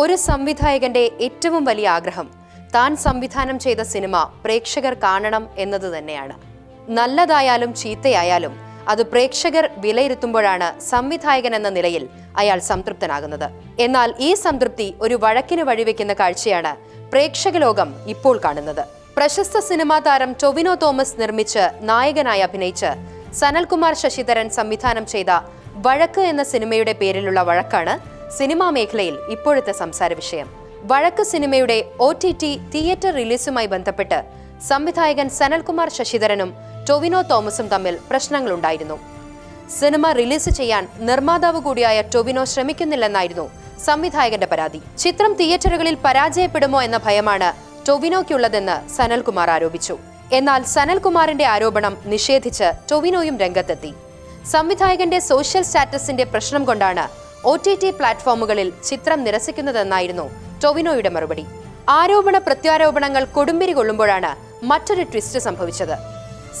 ഒരു സംവിധായകന്റെ ഏറ്റവും വലിയ ആഗ്രഹം താൻ സംവിധാനം ചെയ്ത സിനിമ പ്രേക്ഷകർ കാണണം എന്നത് തന്നെയാണ്. നല്ലതായാലും ചീത്തയായാലും അത് പ്രേക്ഷകർ വിലയിരുത്തുമ്പോഴാണ് സംവിധായകൻ എന്ന നിലയിൽ അയാൾ സംതൃപ്തനാകുന്നത്. എന്നാൽ ഈ സംതൃപ്തി ഒരു വഴക്കിന് വഴിവെക്കുന്ന കാഴ്ചയാണ് പ്രേക്ഷക ലോകം ഇപ്പോൾ കാണുന്നത്. പ്രശസ്ത സിനിമാ താരം ടൊവിനോ തോമസ് നിർമ്മിച്ച് നായകനായി അഭിനയിച്ച് സനൽകുമാർ ശശിധരൻ സംവിധാനം ചെയ്ത വഴക്ക് എന്ന സിനിമയുടെ പേരിലുള്ള വഴക്കാണ് സിനിമാ മേഖലയിൽ ഇപ്പോഴത്തെ സംസാര വിഷയം. വഴക്ക് സിനിമയുടെ ഒ ടി ടി തിയേറ്റർ റിലീസുമായി ബന്ധപ്പെട്ട് സംവിധായകൻ സനൽകുമാർ ശശിധരനും ടൊവിനോ തോമസും തമ്മിൽ പ്രശ്നങ്ങളുണ്ടായിരുന്നു. സിനിമ റിലീസ് ചെയ്യാൻ നിർമ്മാതാവ് കൂടിയായ ടൊവിനോ ശ്രമിക്കുന്നില്ലെന്നായിരുന്നു സംവിധായകന്റെ പരാതി. ചിത്രം തിയേറ്ററുകളിൽ പരാജയപ്പെടുമോ എന്ന ഭയമാണ് ടൊവിനോയ്ക്കുള്ളതെന്ന് സനൽകുമാർ ആരോപിച്ചു. എന്നാൽ സനൽകുമാറിന്റെ ആരോപണം നിഷേധിച്ച് ടൊവിനോയും രംഗത്തെത്തി. സംവിധായകന്റെ സോഷ്യൽ സ്റ്റാറ്റസിന്റെ പ്രശ്നം കൊണ്ടാണ് ഒ ടി ടി പ്ലാറ്റ്ഫോമുകളിൽ ചിത്രം നിരസിക്കുന്നതെന്നായിരുന്നു ടൊവിനോയുടെ മറുപടി. ആരോപണ പ്രത്യാരോപണങ്ങൾ കൊടുമ്പിരി കൊള്ളുമ്പോഴാണ് മറ്റൊരു ട്വിസ്റ്റ് സംഭവിച്ചത്.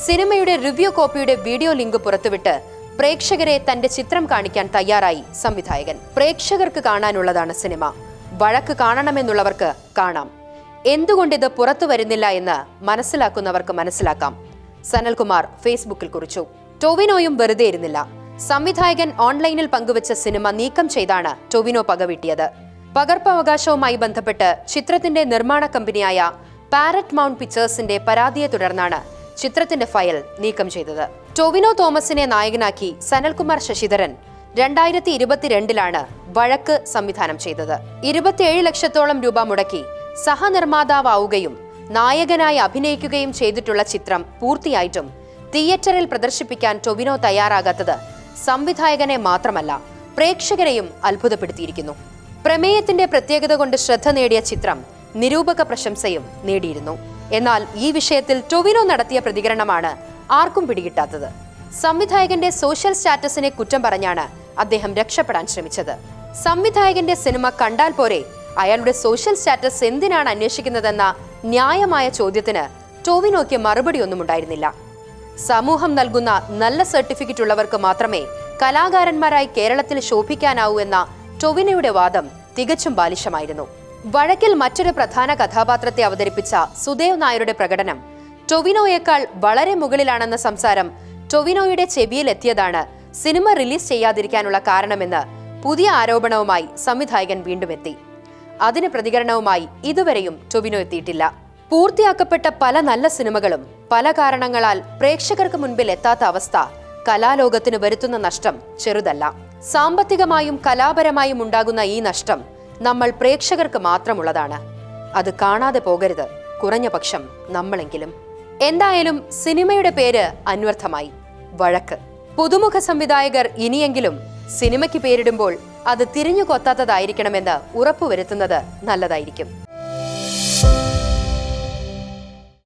സിനിമയുടെ റിവ്യൂ കോപ്പിയുടെ വീഡിയോ ലിങ്ക് പുറത്തുവിട്ട് പ്രേക്ഷകരെ തന്റെ ചിത്രം കാണിക്കാൻ തയ്യാറായി സംവിധായകൻ. പ്രേക്ഷകർക്ക് കാണാനുള്ളതാണ് സിനിമ. വഴക്ക് കാണണമെന്നുള്ളവർക്ക് കാണാം. എന്തുകൊണ്ട് ഇത് പുറത്തു വരുന്നില്ല എന്ന് മനസ്സിലാക്കുന്നവർക്ക് മനസ്സിലാക്കാം. സനൽകുമാർ ഫേസ്ബുക്കിൽ കുറിച്ചു. ടൊവിനോയും വെറുതെ ഇരുന്നില്ല. സംവിധായകൻ ഓൺലൈനിൽ പങ്കുവച്ച സിനിമ നീക്കം ചെയ്താണ് ടൊവിനോ പകവീട്ടിയത്. പകർപ്പവകാശവുമായി ബന്ധപ്പെട്ട് ചിത്രത്തിന്റെ നിർമ്മാണ കമ്പനിയായ പാരറ്റ് മൗണ്ട് പിക്ചേഴ്സിന്റെ പരാതിയെ തുടർന്നാണ് ചിത്രത്തിന്റെ ഫയൽ നീക്കം ചെയ്തത്. ടൊവിനോ തോമസിനെ നായകനാക്കി സനൽകുമാർ ശശിധരൻ രണ്ടായിരത്തി ഇരുപത്തിരണ്ടിലാണ് വഴക്ക് സംവിധാനം ചെയ്തത്. ഇരുപത്തിയേഴ് ലക്ഷത്തോളം രൂപ മുടക്കി സഹനിർമ്മാതാവുകയും നായകനായി അഭിനയിക്കുകയും ചെയ്തിട്ടുള്ള ചിത്രം പൂർത്തിയായിട്ടും തിയേറ്ററിൽ പ്രദർശിപ്പിക്കാൻ ടൊവിനോ തയ്യാറാകാത്തത് സംവിധായകനെ മാത്രമല്ല പ്രേക്ഷകരെയും അത്ഭുതപ്പെടുത്തിയിരിക്കുന്നു. പ്രമേയത്തിന്റെ പ്രത്യേകത കൊണ്ട് ശ്രദ്ധ നേടിയ ചിത്രം നിരൂപക പ്രശംസയും നേടിയിരുന്നു. എന്നാൽ ഈ വിഷയത്തിൽ ടൊവിനോ നടത്തിയ പ്രതികരണമാണ് ആർക്കും പിടികിട്ടാത്തത്. സംവിധായകന്റെ സോഷ്യൽ സ്റ്റാറ്റസിനെ കുറ്റം പറഞ്ഞാണ് അദ്ദേഹം രക്ഷപ്പെടാൻ ശ്രമിച്ചത്. സംവിധായകന്റെ സിനിമ കണ്ടാൽ പോരെ അയാളുടെ സോഷ്യൽ സ്റ്റാറ്റസ് എന്തിനാണ് അന്വേഷിക്കുന്നതെന്ന ന്യായമായ ചോദ്യത്തിന് ടോവിനോയ്ക്ക് മറുപടിയൊന്നും ഉണ്ടായിരുന്നില്ല സമൂഹം നൽകുന്ന നല്ല സർട്ടിഫിക്കറ്റ് ഉള്ളവർക്ക് മാത്രമേ കലാകാരന്മാരായി കേരളത്തിൽ ശോഭിക്കാനാവൂ എന്ന ടൊവിനയുടെ വാദം തികച്ചും ബാലിശമായിരുന്നു. വഴക്കിൽ മറ്റൊരു പ്രധാന കഥാപാത്രത്തെ അവതരിപ്പിച്ച സുദേവ് നായരുടെ പ്രകടനം ടൊവിനോയേക്കാൾ വളരെ മുകളിലാണെന്ന സംസാരം ടൊവിനോയുടെ ചെവിയിലെത്തിയതാണ് സിനിമ റിലീസ് ചെയ്യാതിരിക്കാനുള്ള കാരണമെന്ന് പുതിയ ആരോപണവുമായി സംവിധായകൻ വീണ്ടും എത്തി. അതിന് പ്രതികരണവുമായി ഇതുവരെയും ടൊവിനോ എത്തിയിട്ടില്ല. പൂർത്തിയാക്കപ്പെട്ട പല നല്ല സിനിമകളും പല കാരണങ്ങളാൽ പ്രേക്ഷകർക്ക് മുൻപിൽ എത്താത്ത അവസ്ഥ കലാലോകത്തിന് വരുത്തുന്ന നഷ്ടം ചെറുതല്ല. സാമ്പത്തികമായും കലാപരമായും ഉണ്ടാകുന്ന ഈ നഷ്ടം നമ്മൾ പ്രേക്ഷകർക്ക് മാത്രമുള്ളതാണ്. അത് കാണാതെ പോകരുത്. കുറഞ്ഞ പക്ഷം നമ്മളെങ്കിലും. എന്തായാലും സിനിമയുടെ പേര് അന്വർത്ഥമായി. വഴക്ക്. പുതുമുഖ സംവിധായകർ ഇനിയെങ്കിലും സിനിമയ്ക്ക് പേരിടുമ്പോൾ അത് തിരിഞ്ഞു കൊത്താത്തതായിരിക്കണമെന്ന് ഉറപ്പുവരുത്തുന്നത് നല്ലതായിരിക്കും.